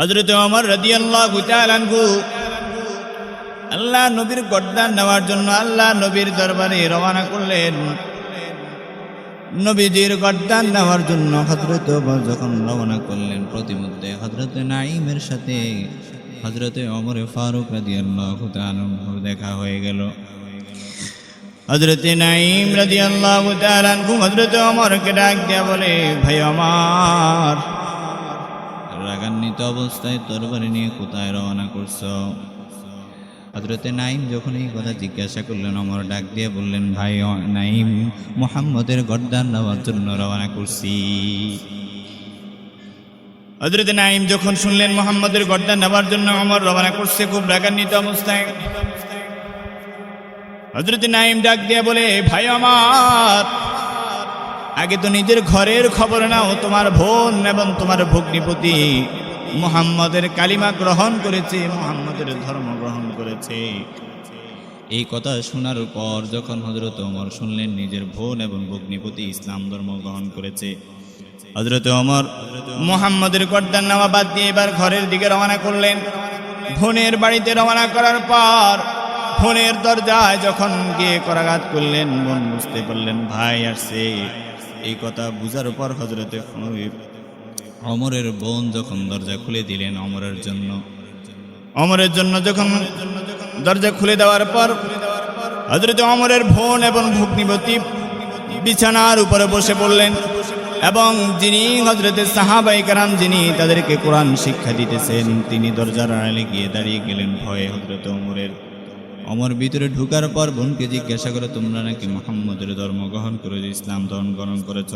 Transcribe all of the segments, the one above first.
হজরত অমর রদি আল্লাহ গুতালানগু আল্লাহ নবীর গড্ডান নেওয়ার জন্য আল্লাহ নবীর দরবারে রওনা করলেন। নবীজির গড্ডান নেওয়ার জন্য হজরত যখন রওনা করলেন প্রতিমধ্যে হজরত নাইমের সাথে হজরতে অমরে ফারুক রাদি আল্লাহ দেখা হয়ে গেল। হজরত নাইম রাদি আল্লাহ হজরত অমরকে ডাক দেয়া বলে, ভাই আমার রাগান্বিত অবস্থায় তরবারি নিয়ে কোথায় রওনা করছ? হজরতে নাইম যখন এই কথা জিজ্ঞাসা করলেন, অমর ডাক দিয়ে বললেন, ভাই নাইম মোহাম্মদের গর্দান নেওয়ার জন্য রওনা করছি। হজরত নাইম যখন শুনলেন, মোহাম্মদের গর্দান নেওয়ার জন্য অমর রওনা করছে, খুব রাগান্বিত অবস্থায় হজরত নাইম ডাক দিয়ে বলে, ভাই, আমার আগে তো নিজের ঘরের খবর নাও, তোমার বোন এবং তোমার ভগ্নিপতি মুহাম্মদের কালিমা গ্রহণ করেছে, মুহাম্মদের ধর্ম গ্রহণ করেছে। এই কথা শোনার পর যখন হজরত ওমর শুনলেন, নিজের বোন এবং ভগ্নিপতি ইসলাম ধর্ম গ্রহণ করেছে হজরত ওমর মুহাম্মদের গর্দান নেওয়া বাদ দিয়ে এবার ঘরের দিকে রওনা করলেন। বোনের বাড়িতে রওনা করার পর বোনের দরজায় যখন গিয়ে করাঘাত করলেন, বোন বুঝতে পারলেন, ভাই আসছে। এই কথা বুঝার পর হজরতে অমরের বোন যখন দরজা খুলে দিলেন অমরের জন্য। অমরের জন্য যখন দরজা খুলে দেওয়ার পর হজরত অমরের বোন এবং ভগ্নিপতি বিছানার উপরে বসে পড়লেন এবং যিনি হজরতের সাহাবাই কারাম যিনি তাদেরকে কোরআন শিক্ষা দিতেছেন, তিনি দরজার আড়ালে গিয়ে দাঁড়িয়ে গেলেন। ভয়ে হজরত অমরের অমর ভিতরে ঢুকার পর বোনকে জিজ্ঞাসা করে, তোমরা নাকি মোহাম্মদের ধর্ম গ্রহণ করেছ, ইসলাম ধর্ম গ্রহণ করেছ?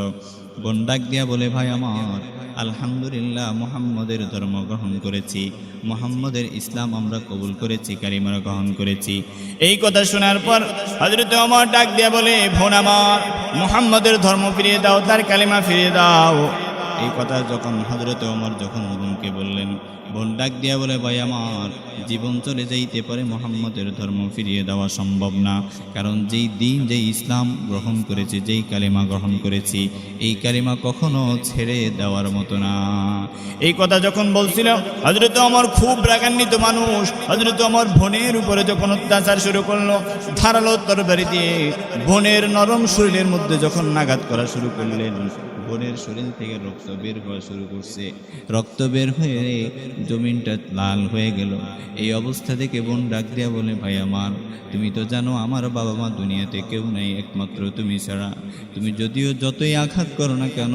বোন ডাক দিয়া বলে, ভাই আমার, আলহামদুলিল্লাহ মোহাম্মদের ধর্ম গ্রহণ করেছি। মোহাম্মদের ইসলাম আমরা কবুল করেছি কারিমার গ্রহণ করেছি। এই কথা শোনার পর হজরত অমর ডাক দিয়া বলে ভোন আমার, মোহাম্মদের ধর্ম ফিরিয়ে দাও, তার কালিমা ফিরিয়ে দাও। এই কথা যখন হজরত ওমর যখন বোনকে বললেন, বোন ডাক দিয়া বলে, ভাই আমার, জীবন চলে যাইতে পারে মোহাম্মদের ধর্ম ফিরিয়ে দেওয়া সম্ভব না। কারণ যেই দিন, যেই ইসলাম গ্রহণ করেছি, যেই কালিমা গ্রহণ করেছি, এই কালিমা কখনো ছেড়ে দেওয়ার মতো না। এই কথা যখন বলছিল হজরত অমর খুব রাগান্বিত মানুষ। হজরত অমর বোনের উপরে যখন অত্যাচার শুরু করল, ধারালো তরবারি দিয়ে বোনের নরম শরীরের মধ্যে যখন নাগাদ করা শুরু করলেন বোনের শরীর থেকে রক্ত বের হওয়া শুরু করছে। রক্ত বের হয়ে জমিনটা লাল হয়ে গেল। এই অবস্থা থেকে বোন ডাক দিয়া বলে, ভাই আমার, তুমি তো জানো আমার বাবা মা দুনিয়াতে কেউ নাই, একমাত্র তুমি ছাড়া। তুমি যদিও যতই আঘাত করো না কেন,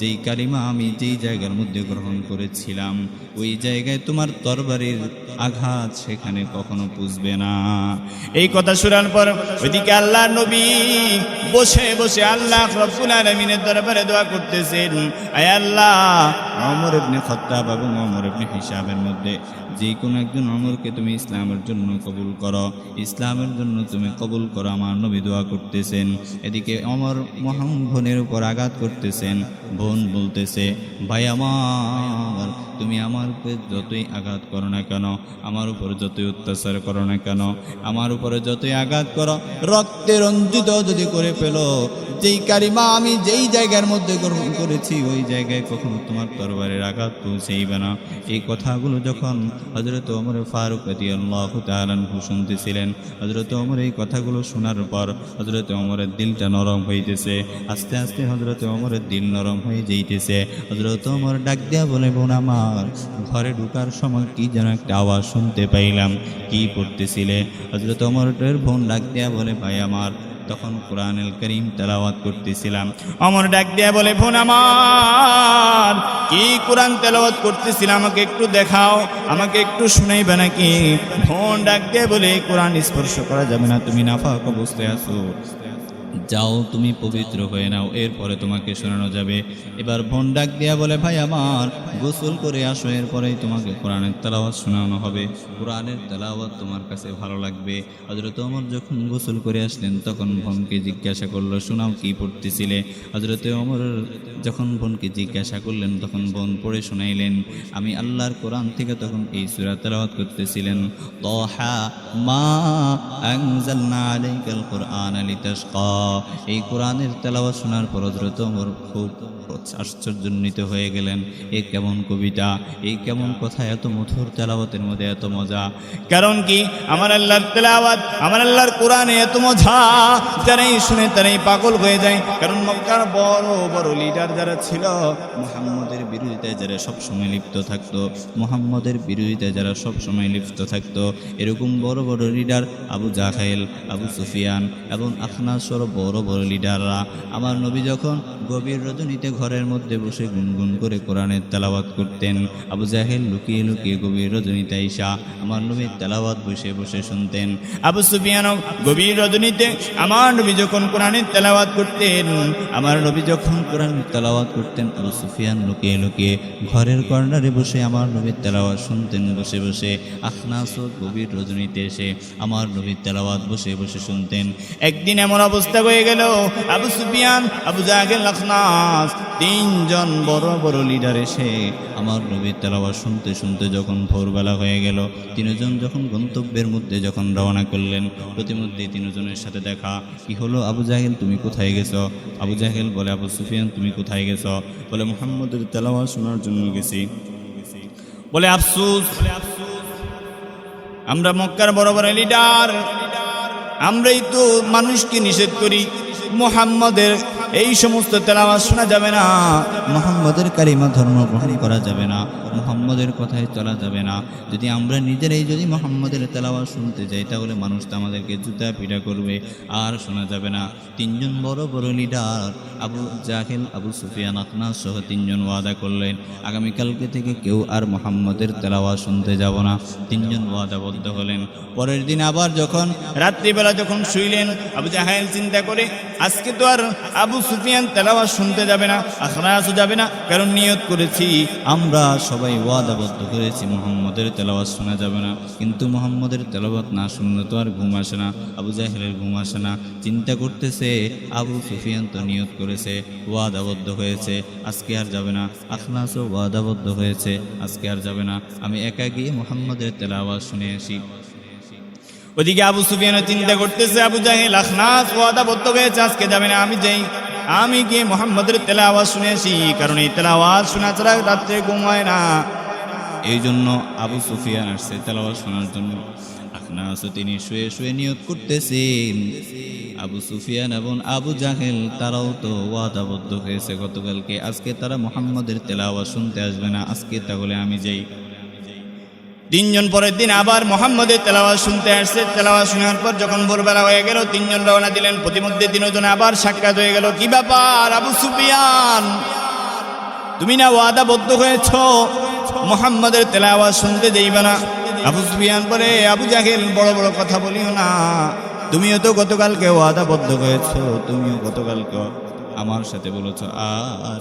যেই কালিমা আমি যেই জায়গার মধ্যে গ্রহণ করেছিলাম, ওই জায়গায় তোমার তরবারির আঘাত সেখানে কখনো পুষবে না। এই কথা শোনার পর ওইদিকে আল্লাহ নবী বসে বসে আল্লাহ রব্বুল আলামিনের দরবারে দোয়া করতেছেন। আয় আল্লাহ, অমর ইবনে খত্তাব এবং অমর ইবনে হিসাবের মধ্যে যে কোনো একজন অমরকে তুমি ইসলামের জন্য কবুল করো। ইসলামের জন্য তুমি কবুল করো, আমার নবী দোয়া করতেছেন। এদিকে অমর মহান বোনের উপর আঘাত করতেছেন, বোন বলতেছে, ভাই আমার তুমি আমার উপরে যতই আঘাত করো না কেন, আমার উপর যতই অত্যাচার করো না কেন, আমার উপরে যতই আঘাত করো, রক্তে রঞ্জিত যদি করে ফেলো, যেই কারিমা আমি যেই জায়গার মধ্যে গ্রহণ করেছি, ওই জায়গায় কখনো তোমার তরবারের আঘাত পৌঁছেইবে না। এই কথাগুলো যখন হজরত ওমর ফারুক তালানহু শুনতেছিলেন হজরত ওমর এই কথাগুলো শোনার পর হজরত ওমরের দিলটা নরম হইতেছে, আস্তে আস্তে হজরত ওমরের দিল নরম হয়ে যাইতেছে। হজরত ওমর ডাক দিয়া বলে, বোন আমার ঘরে ঢুকার সময় কি যেন একটা আওয়াজ শুনতে পাইলাম। কি পড়তেছিলে? হজরত ওমরের বোন ডাক দেয়া বলে, ভাই আমার। তখন কোরআন কোরআনুল করিম তেলাওয়াত করতেছিলাম। অমর ডাক দেয়া বলে, বোন আমার, কি কোরআন তেলাওয়াত করতেছিলাম আমাকে একটু দেখাও, আমাকে একটু শুনাইবে নাকি? বোন ডাক দিয়ে বলে কোরআন স্পর্শ করা যাবে না, তুমি নাফাক অবস্থায় আছো। যাও, তুমি পবিত্র হয়ে নাও, এরপরে তোমাকে শোনানো যাবে। এবার বোন ডাক দিয়া বলে, ভাই আমার, গোসল করে আসো, এরপরেই তোমাকে কোরআনের তেলাওয়াত শোনানো হবে। কোরআনের তেলাওয়াত তোমার কাছে ভালো লাগবে। হজরত ওমর যখন গোসল করে আসলেন, তখন বোনকে জিজ্ঞাসা করল, শোনাও কি পড়তেছিলে? হজরত ওমর যখন বোনকে জিজ্ঞাসা করলেন, তখন বোন পড়ে শোনাইলেন, আমি আল্লাহর কোরআন থেকে তখন এই সুরা তেলাওয়াত করতেছিলেন। তহা মা আলাইকাল কোরআন লিতাশকা। এই কোরআনের তেলাওয়াত শোনার পর হজরত ওমর খুব আশ্চর্যান্বিত হয়ে গেলেন। এ কেমন কবিতা? এই কেমন কথা? এত মধুর তেলাওয়াতের মধ্যে এত মজা। কারণ কি? আমার আল্লাহর তেলাওয়াত, আমার আল্লাহর কোরআনে এত মজা। যারাই শুনে তারাই পাগল হয়ে যায়। কারণ মক্কার বড় বড় লিডার যারা ছিল, মুহাম্মদের বিরোধিতায় যারা সবসময় লিপ্ত থাকতো, মুহাম্মদের বিরোধিতায় যারা সবসময় লিপ্ত থাকতো, এরকম বড় বড় লিডার আবু জাহেল, আবু সুফিয়ান এবং আখনাসর বড় বড় লিডাররা আমার নবী যখন গভীর রজনীতে ঘরের মধ্যে বসে গুনগুন করে কোরআনের তেলাওয়াত করতেন, আবু জাহেল লুকিয়ে লুকিয়ে গভীর রজনীতে আইসা আমার নবীর তেলাওয়াত বসে বসে শুনতেন। আবু সুফিয়ানও গভীর রজনীতে আমার নবী যখন কোরআনের তেলাওয়াত করতেন, আমার নবী যখন কোরআন তেলাওয়াত করতেন, আবু সুফিয়ান লুকিয়ে লুকিয়ে ঘরের কর্নারে বসে আমার নবীর তেলাওয়াত শুনতেন, বসে বসে আখনাস ও গভীর রজনীতে এসে আমার নবীর তেলাওয়াত বসে বসে শুনতেন। একদিন এমন অবস্থা হয়ে গেল, আবু সুফিয়ান, আবু জাহেল লখনাস তিনজন বড় বড় লিডার এসে আমার নবীর তেলাওয়াত শুনতে শুনতে যখন ভোরবেলা হয়ে গেল, তিনজন যখন গন্তব্যের মধ্যে যখন রওনা করলেন প্রতিমধ্যে তিনজনের সাথে দেখা, কি হলো আবু জাহেল? তুমি কোথায় গেছো? আবু জাহেল বলে, আবু সুফিয়ান, তুমি কোথায় গেছো? বলে, মুহাম্মদের তেলাওয়াত শোনার জন্য গেছি। বলে, আফসুস, আমরা মক্কার বড় বড় লিডার আমরাই তো মানুষকে নিষেধ করি, মোহাম্মদের এই সমস্ত তেলাওয়াজ শোনা যাবে না। মোহাম্মদের কারিমা ধর্ম গ্রহণ করা যাবে না। মোহাম্মদের কথায় চলা যাবে না। যদি আমরা নিজেরাই যদি মোহাম্মদের তেলাওয়াজ শুনতে যাই, তাহলে মানুষ তো আমাদেরকে জুতা পিটা করবে, আর শোনা যাবে না। তিনজন বড় বড় লিডার আবু জাহেল, আবু সুফিয়ান আখনা সহ তিনজন ওয়াদা করলেন, আগামীকালকে থেকে কেউ আর মোহাম্মদের তেলাওয়াজ শুনতে যাব না। তিনজন ওয়াদাবদ্ধ হলেন। পরের দিন আবার যখন রাত্রিবেলা যখন শুইলেন, আবু জাহাইল চিন্তা করে, আজকে তো আর আবু সুফিয়ান তেলাওয়াত শুনতে যাবে না আখরাসও যাবে না। কারণ নিয়ত করেছি, আমরা সবাই ওয়াদাবদ্ধ করেছি, মোহাম্মদের তেলাওয়াত শোনা যাবে না। কিন্তু মোহাম্মদের তেলাওয়াত না শুনলে তো আর ঘুম আসে না, আবু জাহেলের ঘুম আসে না। চিন্তা করতেছে, আবু সুফিয়ান তো নিয়ত করেছে, ওয়াদাবদ্ধ হয়েছে, আজকে আর যাবে না। আখলাসও ওয়াদাবদ্ধ হয়েছে, আজকে আর যাবে না। আমি একা গিয়ে মোহাম্মদের তেলাওয়াত শুনে আসি। ওদিকে আবু সুফিয়ানও চিন্তা করতেছে, আবু জাহেল আখনাস ওয়াদাবদ্ধ হয়েছে, আজকে যাবে না, আমি যাই আমি গিয়ে মোহাম্মদের তেলাওয়াত শুনেছি, কারণ এই তেলাওয়াজ শোনা ছাড়া রাত্রে ঘুম হয় না। এই জন্য আবু সুফিয়ান আসছে তেলাওয়াজ শোনার জন্য। তিনি শুয়ে শুয়ে নিয়ত করতেছেন। আবু সুফিয়ান এবং আবু জাহেল, তারাও তো ওয়াদাবদ্ধ হয়েছে। গতকালকে আজকে তারা মোহাম্মদের তেলাওয়াত শুনতে আসবে না। আজকে তাহলে আমি যাই তিনজন পরের দিন আবার মোহাম্মদের তেলাওয়াত শুনতে আসছে। তেলাওয়াত শোনার পর যখন ভোরবেলা হয়ে গেল, তিনজন রওনা দিলেন। প্রতিমধ্যে তিনজন আবার সাক্ষাৎ হয়ে গেল। কি ব্যাপার, আবু সুফিয়ান? তুমি না ওয়াদাবদ্ধ হয়েছ? মোহাম্মদের তেলাওয়াত শুনতে যাইবে না। আবু সুফিয়ান বলে, আবু জাহেল, বড় বড় কথা বলিও না। তুমিও তো গতকালকে ওয়াদাবদ্ধ হয়েছ, তুমিও গতকালকে আমার সাথে বলেছ, আর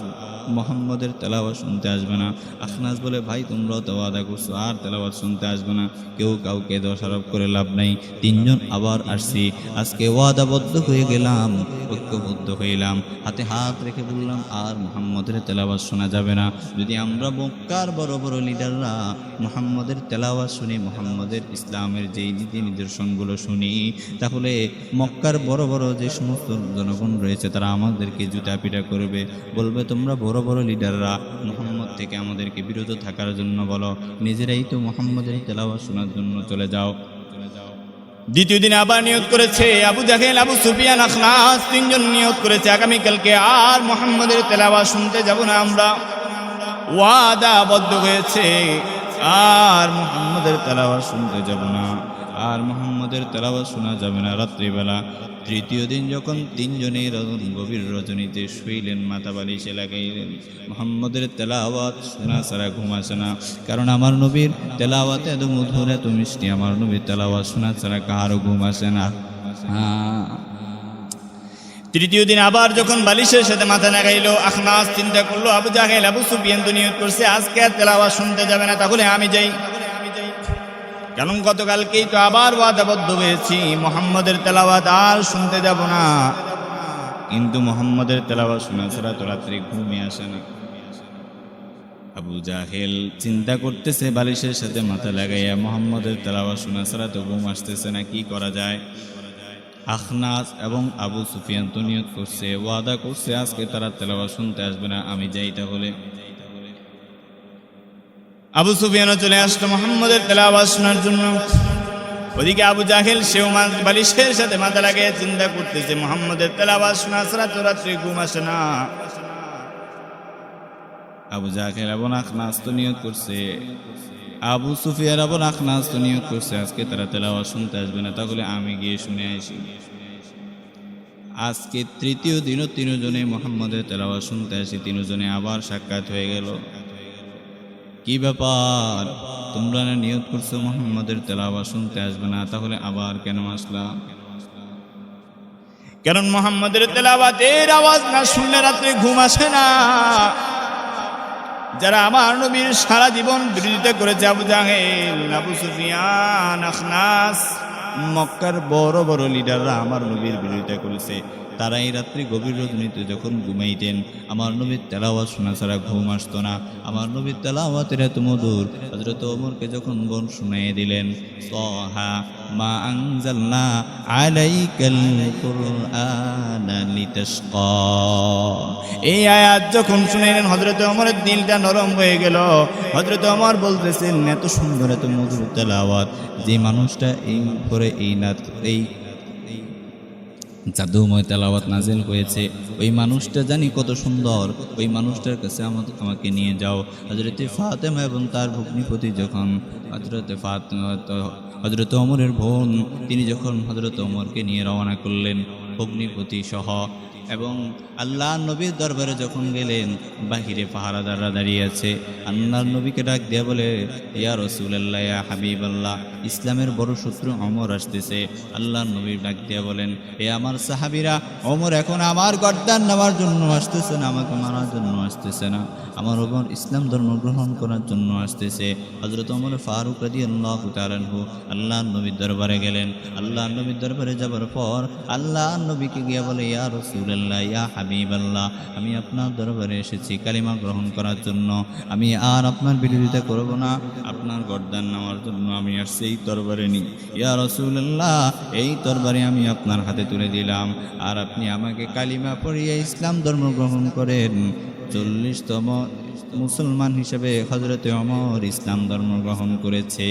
মোহাম্মদের তেলাওয়াত শুনতে আসবে না। আখনাস বলে, ভাই, তোমরাও তো ওয়াদা করছ, আর তেলাওয়াত শুনতে আসবে না। কেউ কাউকে দোষারোপ করে লাভ নাই। তিনজন আবার আসছি। আজকে ওয়াদাবদ্ধ হয়ে গেলাম, ঐক্যবদ্ধ হইলাম। হাতে হাত রেখে বললাম, আর মোহাম্মদের তেলাওয়াত শোনা যাবে না। যদি আমরা মক্কার বড় বড় লিডাররা মোহাম্মদের তেলাওয়াত শুনি, মোহাম্মদের ইসলামের যেই নীতি নিদর্শনগুলো শুনি, তাহলে মক্কার বড় বড় যে সমস্ত জনগণ রয়েছে, তারা আমাদেরকে জুতা পিটা করবে। বলবে, তোমরা বড় বড় বড় লিডাররা মোহাম্মদ থেকে আমাদেরকে বিরত থাকার জন্য বলো, নিজেরাই তো মোহাম্মদের তেলাওয়া শোনার জন্য চলে যাও। দ্বিতীয় দিন আবার নিয়োগ করেছে আবু জাহেল, আবু সুফিয়ান আখনাস তিনজন নিয়োগ করেছে। আগামীকালকে আর মোহাম্মদের তেলাওয়া শুনতে যাব না আমরা। ওয়াদা বদ্ধ হয়েছে। আর মোহাম্মদের তেলাওয়াত শুনতে যাব না। আর মোহাম্মদের তেলাওয়াত শোনা যাবে না রাত্রিবেলা। তৃতীয় দিন যখন তিনজনে গভীর রজনীতে শুইলেন, মাথা বালিশে লাগাইলেন, মোহাম্মদের তেলাওয়াত শোনা ছাড়া ঘুম আসে না। কারণ আমার নবীর তেলাওয়াত এত মধুর, এত মিষ্টি। আমার নবীর তেলাওয়াত শোনা ছাড়া কারও ঘুম আসে না। হ্যাঁ। তৃতীয় দিন আবার যখন বালিশের সাথে মাথা লাগাইলো আখনাস চিন্তা করল, আবু জাহেল, আবু সুফিয়ান তো নিয়োগ করছে, আজকে আর তেলাওয়াত শুনতে যাবে না, তাহলে আমি যাই। কারণ গতকালকেই তো আবার ওয়াদাবদ্ধ হয়েছি, মোহাম্মদের তেলাওয়াত আর শুনতে যাব না। কিন্তু মোহাম্মদের তেলাওয়াত শোনা ছাড়া তো রাত্রে ঘুমই আসে না। আবু জাহেল চিন্তা করতেছে, বালিশের সাথে মাথা লাগাইয়া মোহাম্মদের তেলাওয়াত শোনা ছাড়া তো ঘুম আসতেছে না, কি করা যায়? আখনাস এবং আবু সুফিয়ান তো নিয়ত করছে, ওয়াদা করছে, আজকে তারা তেলাবা শুনতে আসবে না, আমি যাই তাহলে। আবু সুফিয়ানও চলে আসলো মোহাম্মদের তেলাওয়া শোনার জন্য। ওদিকে আবু জাহেল, সেও বালিশের সাথে মাথা লাগিয়ে চিন্তা করতেছে, মোহাম্মদের তেলাওয়া শোনা ছাড়া তো রাত্রে ঘুম আসে না। আবু জাহেল এবং আখনাস তো নিয়ত করছে। আবু সুফিয়ার এবং আখনাস তো নিয়ত করছে। আজকে তারা তেলাওয়াত শুনতে আসবে না। তাহলে আমি গিয়ে শুনে আসি। আজকে তৃতীয় দিনও তিনজনে মোহাম্মদের তেলাওয়াত শুনতে আসি। তিনজনে আবার সাক্ষাৎ হয়ে গেল। কি ব্যাপার? তোমরা না নিয়ত করছ মোহাম্মদের তেলাওয়াত শুনতে আসবে না? তাহলে আবার কেন আসলাম কারণ মোহাম্মদের তেলাওয়াতের আওয়াজ না শুনলে রাত্রে ঘুম আসে না। যারা আমার নবীর সারা জীবন বিরোধিতা করেছে আবু জাহেল মক্কার বড় বড় লিডাররা আমার নবীর বিরোধিতা করেছে। তারা এই রাত্রি গভীর রজনীতে যখন ঘুমাইতেন, আমার নবীর তেলাওয়াত শোনা ছাড়া ঘুম আসতো না। আমার নবীর তেলাওয়াতের এত মধুর হজরত ওমরকে যখন বন শুনাই দিলেন, সহা মা আনজালনা আলাইকাল কুরআনা লিতাশকা। এই আয়াত যখন শুনেলেন হজরত অমরের দিলটা নরম হয়ে গেল। হজরত অমর বলতেছেন, এত সুন্দর, এত মধুর তেলাওয়াত। যে মানুষটা এই করে এই এই এই জাদুময় তেলাওয়াত নাজিল হয়েছে। ওই মানুষটা জানি কত সুন্দর। ওই মানুষটার কাছে আমাকে আমাকে নিয়ে যাও। হজরতে ফাতেমা এবং তার ভগ্নিপতি যখন হজরতে ফাতেমা হজরত অমরের বোন, তিনি যখন হজরত অমরকে নিয়ে রওনা করলেন, ভগ্নিপতি সহ এবং আল্লাহ নবীর দরবারে যখন গেলেন, বাহিরে পাহারাদাররা দাঁড়িয়ে আছে। আল্লাহ নবীকে ডাক দিয়া বলে, ইয়া রসুল্লাহ ইয়া হাবিব আল্লাহ ইসলামের বড় শত্রু অমর আসতেছে। আল্লাহ নবীর ডাক দিয়া বলেন, এ আমার সাহাবিরা, অমর এখন আমার গর্দান নেওয়ার জন্য আসতেছে না, আমাকে মারার জন্য আসতেছে না। আমার ওমর ইসলাম ধর্ম গ্রহণ করার জন্য আসতেছে। হজরত অমর ফারুক রাজি আল্লাহ তালানহু আল্লাহ নবীর দরবারে গেলেন। আল্লাহ নবীর দরবারে যাবার পর আল্লাহ নবীকে গিয়া বলে, ইয়া রসুল্লাহ ইয়া হাবিব আল্লাহ আমি আপনার দরবারে এসেছি কালিমা গ্রহণ করার জন্য। আমি আর আপনার বিরোধিতা করব না, আপনার গর্দান নেওয়ার জন্য আমি আর সেই তরবারে নি ইয়া রসুল্লাহ এই তরবারে আমি আপনার হাতে তুলে দিলাম। আর আপনি আমাকে কালিমা পড়িয়ে ইসলাম ধর্ম গ্রহণ করেন। চল্লিশতম মুসলমান হিসেবে হজরতে অমর ইসলাম ধর্ম গ্রহণ করেছে।